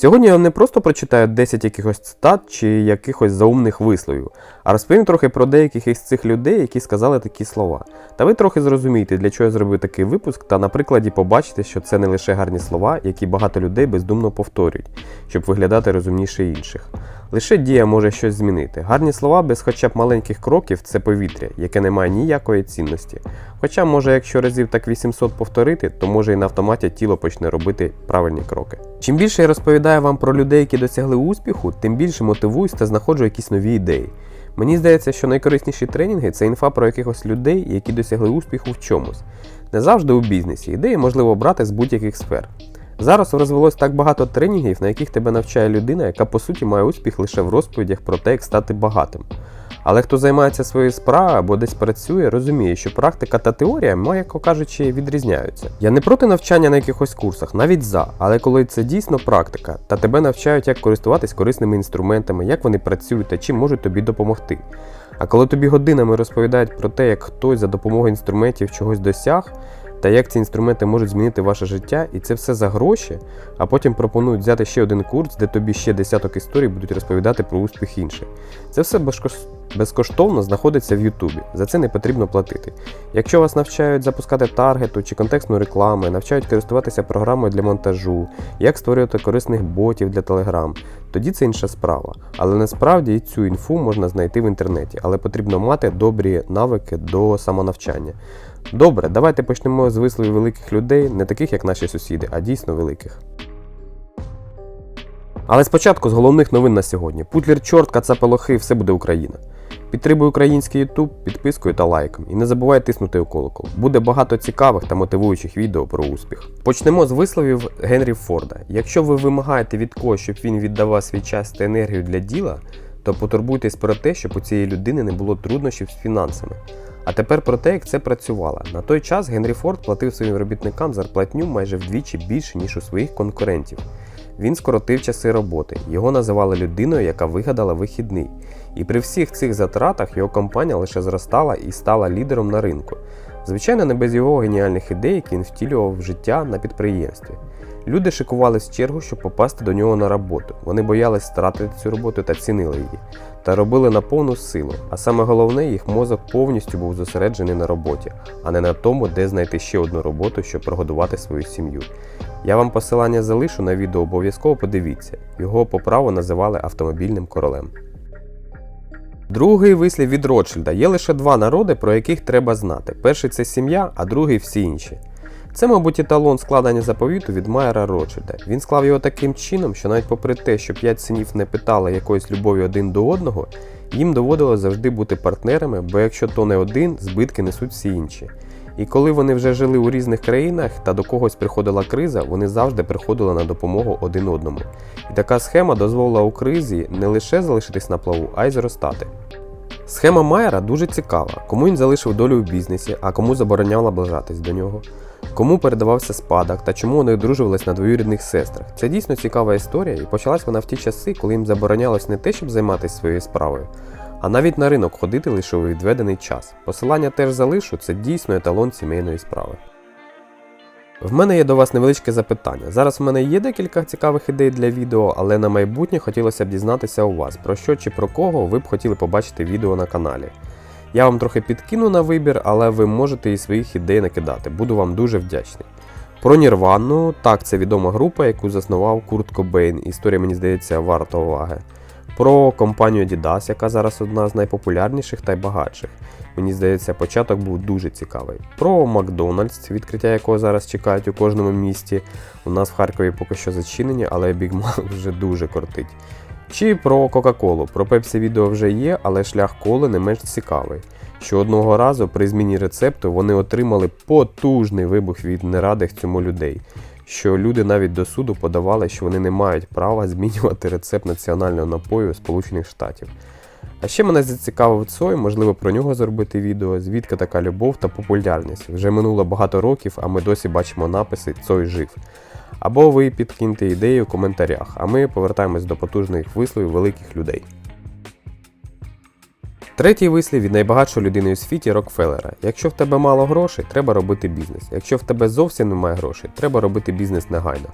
Сьогодні я не просто прочитаю 10 якихось цитат чи якихось заумних висловів, а розповім трохи про деяких із цих людей, які сказали такі слова. Та ви трохи зрозумієте, для чого я зробив такий випуск, та на прикладі побачите, що це не лише гарні слова, які багато людей бездумно повторюють, щоб виглядати розумніше інших. Лише дія може щось змінити. Гарні слова без хоча б маленьких кроків це повітря, яке не має ніякої цінності. Хоча, може, якщо разів так 800 повторити, то може і на автоматі тіло почне робити правильні кроки. Чим більше я розповідаю вам про людей, які досягли успіху, тим більше мотивуюсь та знаходжу якісь нові ідеї. Мені здається, що найкорисніші тренінги це інфа про якихось людей, які досягли успіху в чомусь. Не завжди у бізнесі. Ідеї можливо брати з будь-яких сфер. Зараз розвелось так багато тренінгів, на яких тебе навчає людина, яка по суті має успіх лише в розповідях про те, як стати багатим. Але хто займається своєю справою або десь працює, розуміє, що практика та теорія, м'яко кажучи, відрізняються. Я не проти навчання на якихось курсах, навіть за, але коли це дійсно практика, та тебе навчають, як користуватись корисними інструментами, як вони працюють та чим можуть тобі допомогти. А коли тобі годинами розповідають про те, як хтось за допомогою інструментів чогось досяг, та як ці інструменти можуть змінити ваше життя, і це все за гроші, а потім пропонують взяти ще один курс, де тобі ще десяток історій будуть розповідати про успіх інших. Це все безкоштовно знаходиться в Ютубі, за це не потрібно платити. Якщо вас навчають запускати таргету чи контекстну рекламу, навчають користуватися програмою для монтажу, як створювати корисних ботів для Telegram, тоді це інша справа. Але насправді і цю інфу можна знайти в інтернеті, але потрібно мати добрі навики до самонавчання. Добре, давайте почнемо з висловів великих людей, не таких як наші сусіди, а дійсно великих. Але спочатку з головних новин на сьогодні. Путлер, чорт, кацапи лохи, все буде Україна. Підтримуй український YouTube підпискою та лайком. І не забувай тиснути у колокол. Буде багато цікавих та мотивуючих відео про успіх. Почнемо з висловів Генрі Форда. Якщо ви вимагаєте від когось, щоб він віддавав свій час та енергію для діла, то потурбуйтесь про те, щоб у цієї людини не було труднощів з фінансами. А тепер про те, як це працювало. На той час Генрі Форд платив своїм робітникам зарплатню майже вдвічі більше, ніж у своїх конкурентів. Він скоротив часи роботи, його називали людиною, яка вигадала вихідний. І при всіх цих затратах його компанія лише зростала і стала лідером на ринку. Звичайно, не без його геніальних ідей, які він втілював в життя на підприємстві. Люди шикувались в чергу, щоб попасти до нього на роботу. Вони боялись втратити цю роботу та цінили її, та робили на повну силу. А саме головне, їх мозок повністю був зосереджений на роботі, а не на тому, де знайти ще одну роботу, щоб прогодувати свою сім'ю. Я вам посилання залишу на відео, обов'язково подивіться. Його по праву називали автомобільним королем. Другий вислів від Ротшильда. Є лише два народи, про яких треба знати. Перший це сім'я, а другий всі інші. Це, мабуть, еталон складення заповіту від Майера Ротшильда. Він склав його таким чином, що навіть попри те, що п'ять синів не питали якоїсь любові один до одного, їм доводилось завжди бути партнерами, бо якщо то не один, збитки несуть всі інші. І коли вони вже жили у різних країнах та до когось приходила криза, вони завжди приходили на допомогу один одному. І така схема дозволила у кризі не лише залишитись на плаву, а й зростати. Схема Майера дуже цікава, кому він залишив долю в бізнесі, а кому забороняв наближатись до нього, кому передавався спадок та чому вони одружувались на двоюрідних сестрах. Це дійсно цікава історія, і почалась вона в ті часи, коли їм заборонялось не те, щоб займатися своєю справою, а навіть на ринок ходити лише у відведений час. Посилання теж залишу, це дійсно еталон сімейної справи. В мене є до вас невеличке запитання. Зараз в мене є декілька цікавих ідей для відео, але на майбутнє хотілося б дізнатися у вас, про що чи про кого ви б хотіли побачити відео на каналі. Я вам трохи підкину на вибір, але ви можете і своїх ідей накидати. Буду вам дуже вдячний. Про Нірвану, так, це відома група, яку заснував Курт Кобейн. Історія, мені здається, варта уваги. Про компанію Adidas, яка зараз одна з найпопулярніших та й багатших. Мені здається, початок був дуже цікавий. Про Макдональдс, відкриття якого зараз чекають у кожному місті. У нас в Харкові поки що зачинені, але Big вже дуже кортить. Чи про Кока-Колу. Про Пепсі відео вже є, але шлях коли не менш цікавий. Що одного разу при зміні рецепту вони отримали потужний вибух від нерадих цьому людей. Що люди навіть до суду подавали, що вони не мають права змінювати рецепт національного напою Сполучених Штатів. А ще мене зацікавив Цой, можливо, про нього зробити відео, звідки така любов та популярність. Вже минуло багато років, а ми досі бачимо написи Цой жив. Або ви підкиньте ідеї у коментарях, а ми повертаємось до потужних висловів великих людей. Третій вислів від найбагатшої людини у світі Рокфеллера. Якщо в тебе мало грошей, треба робити бізнес. Якщо в тебе зовсім немає грошей, треба робити бізнес негайно.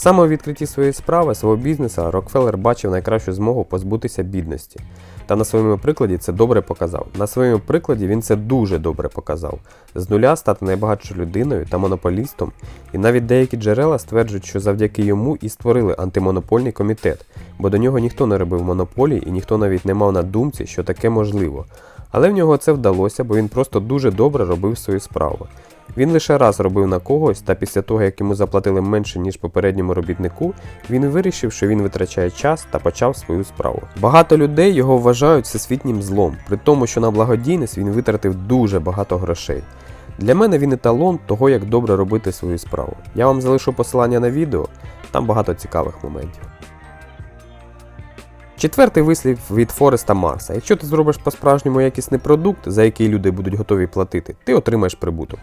Саме у відкритті своєї справи, свого бізнесу, Рокфеллер бачив найкращу змогу позбутися бідності. Та на своєму прикладі це добре показав. На своєму прикладі він це дуже добре показав. З нуля стати найбагатшою людиною та монополістом, і навіть деякі джерела стверджують, що завдяки йому і створили антимонопольний комітет, бо до нього ніхто не робив монополії і ніхто навіть не мав на думці, що таке можливо. Але в нього це вдалося, бо він просто дуже добре робив свою справу. Він лише раз робив на когось, та після того, як йому заплатили менше, ніж попередньому робітнику, він вирішив, що він витрачає час та почав свою справу. Багато людей його вважають всесвітнім злом, при тому, що на благодійність він витратив дуже багато грошей. Для мене він еталон того, як добре робити свою справу. Я вам залишу посилання на відео, там багато цікавих моментів. Четвертий вислів від Фореста Марса. Якщо ти зробиш по-справжньому якісний продукт, за який люди будуть готові платити, ти отримаєш прибуток.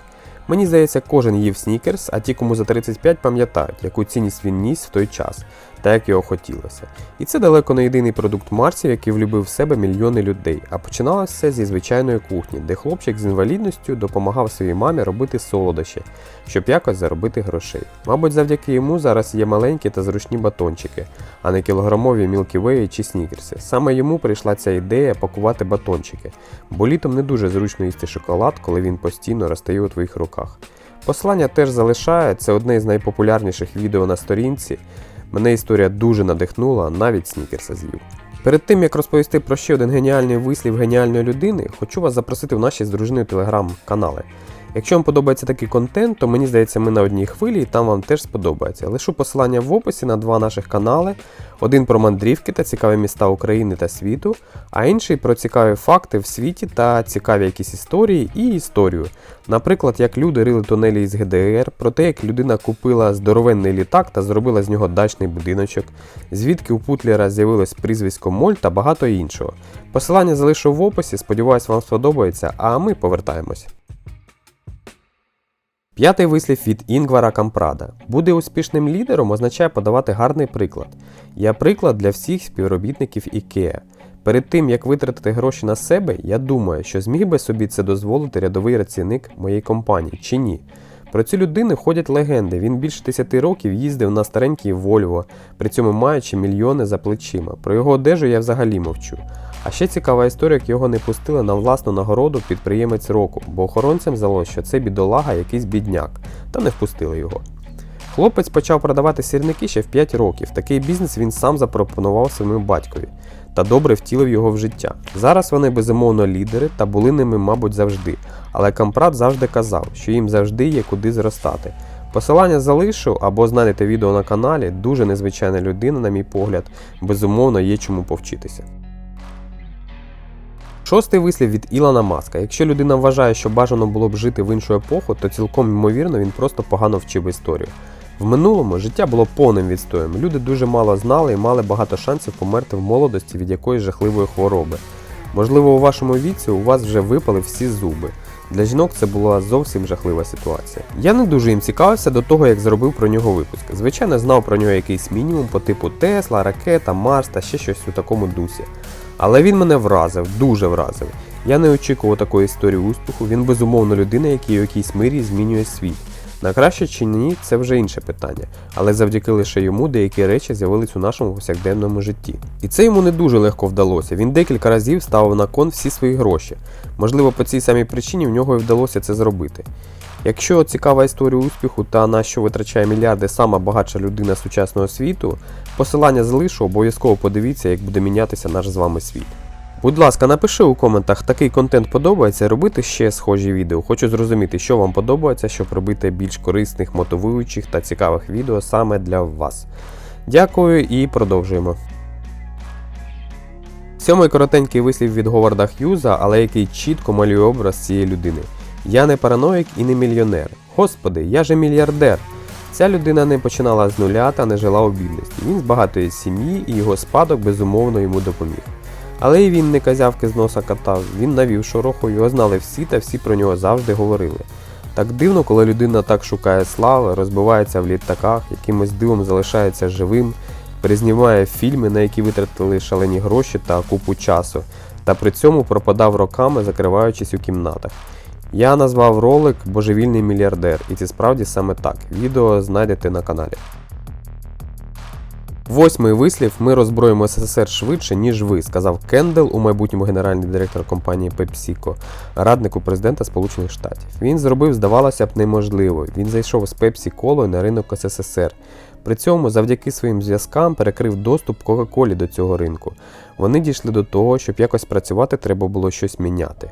Мені здається, кожен їв снікерс, а ті, кому за 35 пам'ятають, яку цінність він ніс в той час, та як його хотілося. І це далеко не єдиний продукт Марсів, який влюбив в себе мільйони людей. А починалося все зі звичайної кухні, де хлопчик з інвалідністю допомагав своїй мамі робити солодощі, щоб якось заробити грошей. Мабуть, завдяки йому зараз є маленькі та зручні батончики, а не кілограмові Way чи снікерси. Саме йому прийшла ця ідея пакувати батончики, бо літом не дуже зручно їсти шоколад, коли він постійно розтає у твоїх руках. Посилання теж залишаю, це одне з найпопулярніших відео на сторінці. Мене історія дуже надихнула, навіть снікерса з'їв. Перед тим як розповісти про ще один геніальний вислів геніальної людини, хочу вас запросити в наші з дружиною телеграм-канали. Якщо вам подобається такий контент, то мені здається, ми на одній хвилі і там вам теж сподобається. Лишу посилання в описі на два наших канали: один про мандрівки та цікаві міста України та світу, а інший про цікаві факти в світі та цікаві якісь історії і історію. Наприклад, як люди рили тунелі із ГДР, про те, як людина купила здоровенний літак та зробила з нього дачний будиночок, звідки у Путлера з'явилось прізвисько Моль та багато іншого. Посилання залишу в описі, сподіваюсь, вам сподобається, а ми повертаємось. П'ятий вислів від Інгвара Кампрада. Бути успішним лідером означає подавати гарний приклад. Я приклад для всіх співробітників Ікеа. Перед тим як витратити гроші на себе, я думаю, що зміг би собі це дозволити рядовий працівник моєї компанії чи ні. Про цю людину ходять легенди. Він більше 10 років їздив на старенькій Вольво, при цьому маючи мільйони за плечима. Про його одежу я взагалі мовчу. А ще цікава історія, як його не пустили на власну нагороду підприємець року, бо охоронцям здалося, що це бідолага якийсь бідняк, та не впустили його. Хлопець почав продавати сірники ще в 5 років. Такий бізнес він сам запропонував своєму батькові та добре втілив його в життя. Зараз вони безумовно лідери та були ними, мабуть, завжди. Але Кампрат завжди казав, що їм завжди є куди зростати. Посилання залишу або знайдете відео на каналі. Дуже незвичайна людина, на мій погляд, безумовно є чому повчитися. Шостий вислів від Ілона Маска. Якщо людина вважає, що бажано було б жити в іншу епоху, то цілком ймовірно він просто погано вчив історію. В минулому життя було повним відстоєм. Люди дуже мало знали і мали багато шансів померти в молодості від якоїсь жахливої хвороби. Можливо, у вашому віці у вас вже випали всі зуби. Для жінок це була зовсім жахлива ситуація. Я не дуже їм цікавився до того, як зробив про нього випуск. Звичайно, знав про нього якийсь мінімум по типу Тесла, ракета, Марс та ще щось у такому дусі. Але він мене вразив, дуже вразив. Я не очікував такої історії успіху, він безумовно людина, який у якійсь мирі змінює світ. На краще чи ні, це вже інше питання, але завдяки лише йому деякі речі з'явились у нашому повсякденному житті. І це йому не дуже легко вдалося. Він декілька разів ставив на кон всі свої гроші. Можливо, по цій самій причині в нього і вдалося це зробити. Якщо цікава історія успіху та на що витрачає мільярди сама багатша людина сучасного світу, посилання залишу, обов'язково подивіться, як буде мінятися наш з вами світ. Будь ласка, напиши у коментах, такий контент подобається, робити ще схожі відео. Хочу зрозуміти, що вам подобається, щоб робити більш корисних, мотивуючих та цікавих відео саме для вас. Дякую і продовжуємо. Сьомий коротенький вислів від Говарда Х'юза, але який чітко малює образ цієї людини. Я не параноїк і не мільйонер. Господи, я же мільярдер. Ця людина не починала з нуля та не жила у бідності. Він з багатої сім'ї і його спадок безумовно йому допоміг. Але і він не казявки з носа катав, він навів шороху, його знали всі та всі про нього завжди говорили. Так дивно, коли людина так шукає слави, розбивається в літаках, якимось дивом залишається живим, перезнімає фільми, на які витратили шалені гроші та купу часу, та при цьому пропадав роками, закриваючись у кімнатах. Я назвав ролик Божевільний мільярдер, і це справді саме так. Відео знайдете на каналі. Восьмий вислів: ми роззброїмо СССР швидше, ніж ви, сказав Кендел, у майбутньому генеральний директор компанії PepsiCo, раднику президента Сполучених Штатів. Він зробив, здавалося б, неможливо. Він зайшов з Pepsi колою на ринок СССР. При цьому, завдяки своїм зв'язкам, перекрив доступ Кока-Колі до цього ринку. Вони дійшли до того, щоб якось працювати, треба було щось міняти.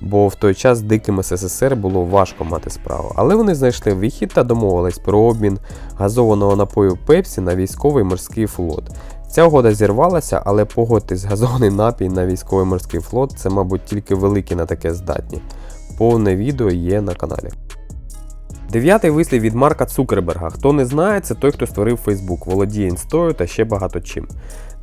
Бо в той час з диким СССР було важко мати справу. Але вони знайшли вихід та домовились про обмін газованого напою Пепсі на військовий морський флот. Ця угода зірвалася, але погодьтесь, газований напій на військовий морський флот це, мабуть, тільки великі на таке здатні. Повне відео є на каналі. Дев'ятий вислів від Марка Цукерберга. Хто не знає, це той, хто створив Facebook, володіє інстою та ще багато чим.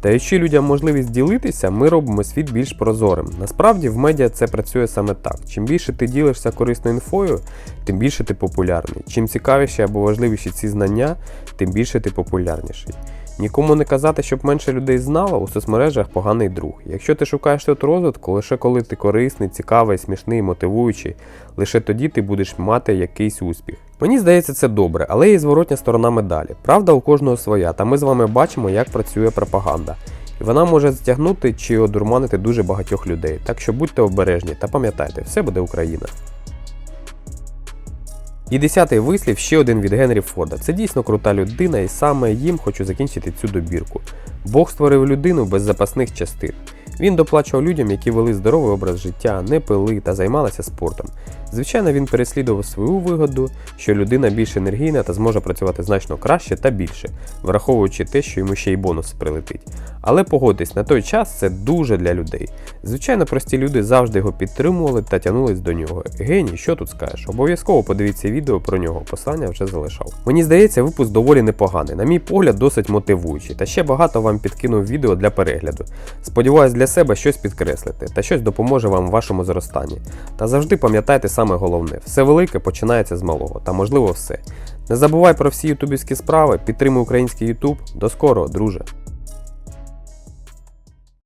Даючи людям можливість ділитися, ми робимо світ більш прозорим. Насправді в медіа це працює саме так. Чим більше ти ділишся корисною інфою, тим більше ти популярний. Чим цікавіші або важливіші ці знання, тим більше ти популярніший. Нікому не казати, щоб менше людей знало, у соцмережах поганий друг. Якщо ти шукаєш тут розвитку, лише коли ти корисний, цікавий, смішний, мотивуючий, лише тоді ти будеш мати якийсь успіх. Мені здається, це добре, але є зворотня сторона медалі. Правда, у кожного своя, та ми з вами бачимо, як працює пропаганда. І вона може затягнути чи одурманити дуже багатьох людей. Так що будьте обережні та пам'ятайте, все буде Україна. І десятий вислів ще один від Генрі Форда. Це дійсно крута людина, і саме їм хочу закінчити цю добірку. Бог створив людину без запасних частин. Він доплачував людям, які вели здоровий образ життя, не пили та займалися спортом. Звичайно, він переслідував свою вигоду, що людина більш енергійна та зможе працювати значно краще та більше, враховуючи те, що йому ще й бонус прилетить. Але погодьтесь, на той час це дуже для людей. Звичайно, прості люди завжди його підтримували та тягнулись до нього. Геній, що тут скажеш? Обов'язково подивіться відео про нього, послання вже залишав. Мені здається, випуск доволі непоганий. На мій погляд, досить мотивуючий, та ще багато вам підкинув відео для перегляду. Сподіваюсь, для себе щось підкреслити та щось допоможе вам в вашому зростанні. Та завжди пам'ятайте саме головне: все велике починається з малого, та можливо все. Не забувай про всі ютубівські справи, підтримуй український ютуб. До скорого, друже!